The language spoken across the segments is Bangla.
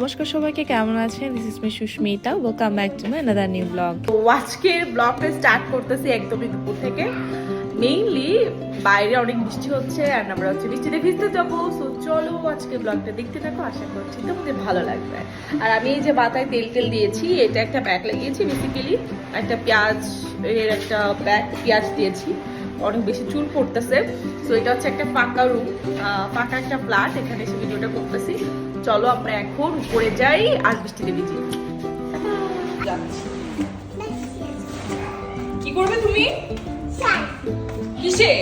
নমস্কার সবাইকে, কেমন আছেন? This is me Susmita. Welcome back to my another new blog তো আজকের ব্লগটা স্টার্ট করতেছি একদমই দুপুর থেকে। মেইনলি বাইরে অনেক বৃষ্টি হচ্ছে আর আমরা হচ্ছে বৃষ্টিতে ভিজতে যাব। সো চলো আজকে ব্লগটা দেখতে থাকো, আশা করছি তোমাদের ভালো লাগবে। আর আমি এই যে বাতায় তেল তেল দিয়েছি, এটা একটা প্যাক লাগিয়েছি বেসিক্যালি একটা পেঁয়াজ, এর একটা প্যাক পেঁয়াজ দিয়েছি। অনেক বেশি চুল পড়তেছে। সো এটা হচ্ছে একটা পাকা রুম পাকা একটা ফ্ল্যাট এখানে এসে ভিডিওটা করতেছি। চলো আমরা এখন উপরে যাই আর বৃষ্টিতে ভিজি কি করবে তুমি? কিসে?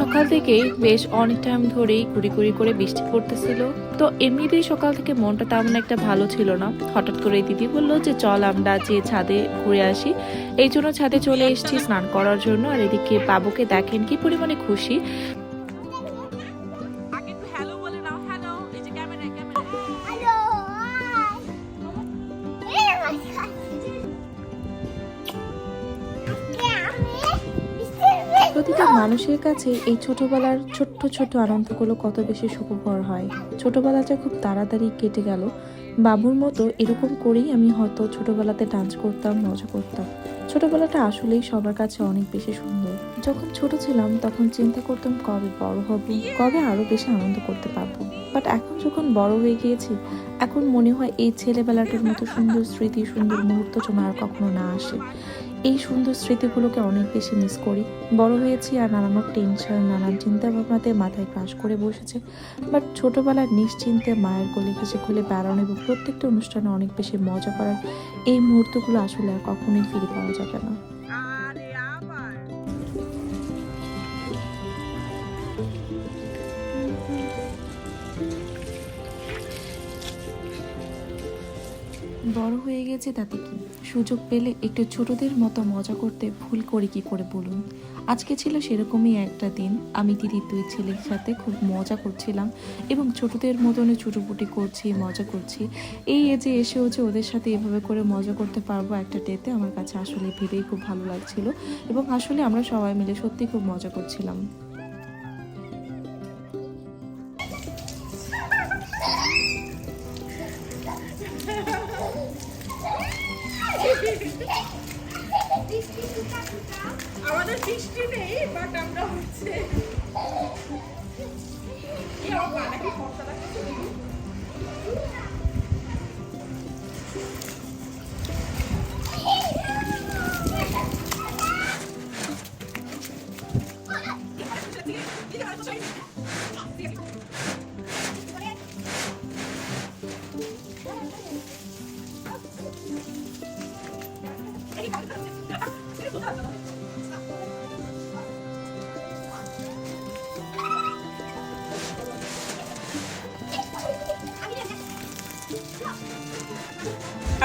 সকাল থেকেই বেশ অনেক টাইম ধরেই কুড়ি কুড়ি করে বৃষ্টি পড়তেছিল। তো এমনিতেই সকাল থেকে মনটা তেমন একটা ভালো ছিল না। হঠাৎ করে দিদি বলল যে, চল আমরা যে ছাদে ঘুরে আসি। এই জন্য ছাদে চলে এসেছি স্নান করার জন্য। আর এদিকে বাবুকে দেখেন কি পরিমাণে খুশি। প্রতিটা মানুষের কাছে এই ছোটবেলার ছোট্ট ছোট্ট আনন্দগুলো কত বেশি সুখকর হয়। ছোটবেলাটা খুব তাড়াতাড়ি কেটে গেল। বাবুর মতো এরকম করেই আমি হয়তো ছোটবেলাতে ডান্স করতাম, মজা করতাম। ছোটবেলাটা আসলেই সবার কাছে অনেক বেশি সুন্দর। যখন ছোট ছিলাম, তখন চিন্তা করতাম কবে বড় হব, কবে আরও বেশি আনন্দ করতে পারব। বাট এখন যখন বড় হয়ে গিয়েছি, এখন মনে হয় এই ছেলেবেলাটার মতো সুন্দর স্মৃতি, সুন্দর মুহূর্ত যেন আর কখনো না আসে। এই সুন্দর স্মৃতিগুলোকে অনেক বেশি মিস করি। বড় হয়েছি আর নানান টেনশন নানান চিন্তা ভাবনাতে মাথায় ক্রাশ করে বসেছে। বাট ছোটোবেলার নিশ্চিন্তে মায়ের গলি ঘেসে খুলে বেড়ানো এবং প্রত্যেকটা অনুষ্ঠানে অনেক বেশি মজা করার এই মুহূর্তগুলো আসলে আর কখনোই ফিরে পাওয়া যাবে না। বড় হয়ে গেছে তাতে কি? সুযোগ পেলে একটু ছোটদের মতো মজা করতে ভুল করি কি করে বলুন? আজকে ছিল সেরকমই একটা দিন। আমি দিদির দুই ছেলের সাথে খুব মজা করছিলাম এবং ছোটদের মতনে ছুটোপুটি করছি, মজা করছি। এই এজে এসেও যে ওদের সাথে এভাবে করে মজা করতে পারব একটা ডেতে আমার কাছে আসলে ভেবেই খুব ভালো লাগছিল এবং আসলে আমরা সবাই মিলে সত্যি খুব মজা করছিলাম। আমাদের বৃষ্টি নেই বাট আমরা হচ্ছে কি আমার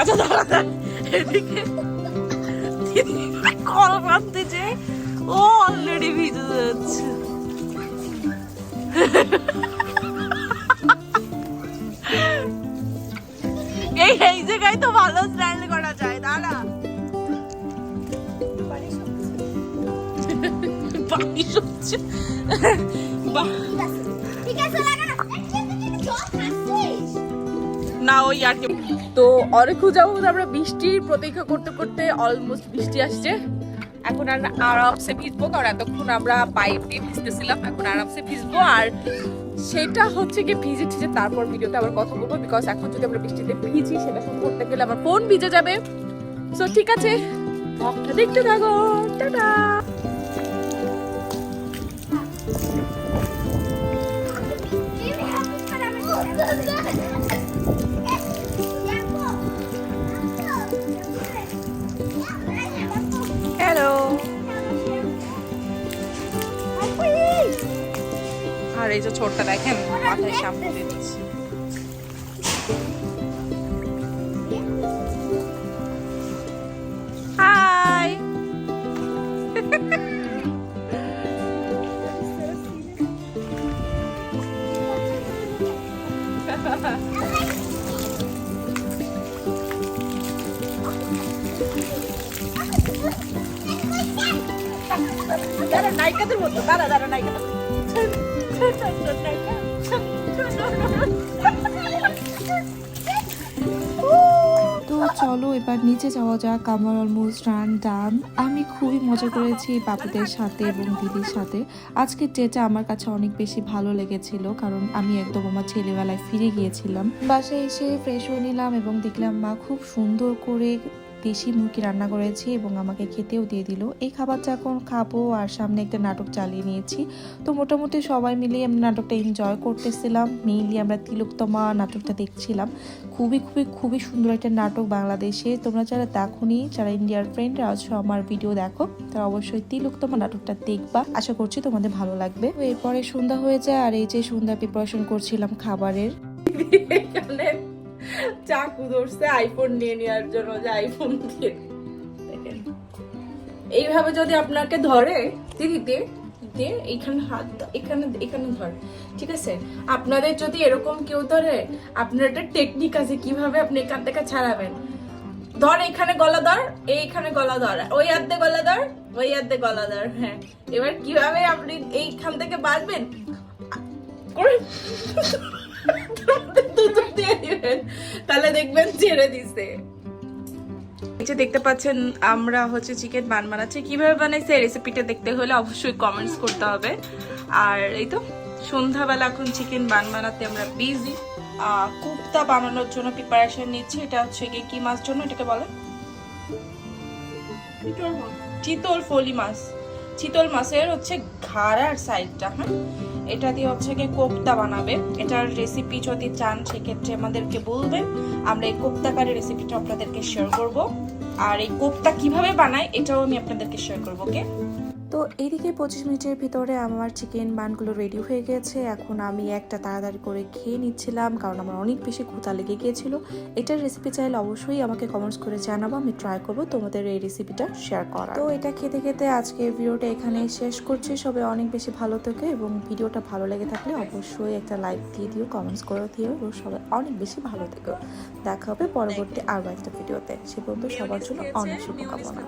আচ্ছা দাঁড়া। এদিকে কল বাঁধতে যে ও অলরেডি ভিজে যাচ্ছে। এই এই জায়গায় তো ভালো স্ট্যান্ড করা যায়, দাঁড়া। সচ্ছে বাহ। ঠিক আছে না ওই আর কি। তো অনেকক্ষণ যাবত আমরা বৃষ্টির প্রতীক্ষা করতে করতে অলমোস্ট বৃষ্টি আসছে। এখন আর আরামসে ভিজবো কারণ এতক্ষণ আমরা পাইপ দিয়ে ভিজতেছিলাম, এখন আরামসে ভিজবো। আর সেটা হচ্ছে কি ভিজে ঠিজে তারপর ভিডিওতে আবার কথা বলব বিকজ এখন যদি আমরা বৃষ্টিতে ভিজি, সেটা শুরু করতে গেলে আমার ফোন ভিজে যাবে। সো ঠিক আছে দেখতে থাকো, টাটা! হ্যালো এই যে ছোটটা দেখেন মাথায় শ্যাম্পু দিয়ে দিচ্ছি. দাঁড়া নায়িকাদের মতো দাঁড়া দাঁড়া নায়িকাদের চলো, এবার নিচে যাওয়া যাক আমার অলমোস্ট রান ডান আমি খুবই মজা করেছি বাবুদের সাথে এবং দিদির সাথে। আজকের ডেটা আমার কাছে অনেক বেশি ভালো লেগেছিল, কারণ আমি একদম আমার ছেলেবেলায় ফিরে গিয়েছিলাম। বাসায় এসে ফ্রেশ হয়ে নিলাম এবং দেখলাম, মা, খুব সুন্দর করে দেশি মুরগি রান্না করেছি এবং আমাকে খেতেও দিয়ে দিল। এই খাবারটা এখন খাব আর সামনে একটা নাটক চালিয়ে নিয়েছি। তো মোটামুটি সবাই মিলে আমরা নাটকটা এনজয় করতেছিলাম। মেইনলি আমরা তিলোকতমা নাটকটা দেখছিলাম। খুবই খুবই খুবই সুন্দর একটা নাটক বাংলাদেশে। তোমরা যারা দেখোনি, যারা ইন্ডিয়ার ফ্রেন্ডরা আছো আমার ভিডিও দেখো, তারা অবশ্যই তিলোকতমা নাটকটা দেখবা। আশা করছি তোমাদের ভালো লাগবে। এরপরে সন্ধ্যা হয়ে যায় আর এই যে সন্ধ্যা প্রিপারেশন করছিলাম খাবারের। চাকু ধরছে আইফোন নিয়ে নেওয়ার জন্য যে আইফোন দিয়ে এইভাবে যদি আপনাকে ধরে দিদিতে দিয়ে এইখানে হাত এখানে এখানে ধর, ঠিক আছে? আপনাদের যদি এরকম কেউ ধরে, আপনার একটা টেকনিক আছে কীভাবে আপনি এখান থেকে ছাড়াবেন। ধর এখানে গলা ধর, এইখানে গলা ধর, ওই হাতে গলা ধর, ওই হাতে গলা ধর হ্যাঁ। এবার কীভাবে আপনি এইখান থেকে বাঁচবেন? দেখবেন ছেড়ে দিছে। এই যে দেখতে পাচ্ছেন আমরা হচ্ছে চিকেন বান বানাচ্ছি। কীভাবে বানাইছে রেসিপিটা দেখতে হলে অবশ্যই কমেন্টস করতে হবে। আর এই তো সন্ধ্যাবেলা এখন চিকেন বান বানাতে আমরা বিজি কুপ্তা বানানোর জন্য প্রিপারেশন নিচ্ছি। এটা হচ্ছে গিয়ে কি মাছ জন্য? এটাকে বলে চিতল ফলি। মাছ। চিতল মাছের হচ্ছে ঘাড়ার সাইডটা হ্যাঁ? এটা দিয়ে হচ্ছে গিয়ে কোপ্তা বানাবে। এটার রেসিপি যদি চান, সেক্ষেত্রে আমাদেরকে বলবেন। আমরা এই কোপ্তাকারের রেসিপিটা আপনাদেরকে শেয়ার করব। আর এই কোপ্তা কীভাবে বানায়, এটাও আমি আপনাদেরকে শেয়ার করব ওকে তো এইদিকে পঁচিশ মিনিটের ভিতরে আমার চিকেন বানগুলো রেডি হয়ে গেছে। এখন আমি একটা তাড়াতাড়ি করে খেয়ে নিচ্ছিলাম, কারণ আমার অনেক বেশি ক্ষুধা লেগে গিয়েছিল। এটার রেসিপি চাইলে অবশ্যই আমাকে কমেন্টস করে জানাব, আমি ট্রাই করব তোমাদের এই রেসিপিটা শেয়ার করা তো এটা খেতে খেতে আজকে ভিডিওটা এখানে শেষ করছি। সবাই অনেক বেশি ভালো থেকে এবং ভিডিওটা ভালো লেগে থাকলে অবশ্যই একটা লাইক দিয়ে দিও কমেন্টস করে দিও এবং সবাই অনেক বেশি ভালো থেকো। দেখা হবে পরবর্তী আরও একটা ভিডিওতে সে পর্যন্ত সবার জন্য অনেক শুভকামনা।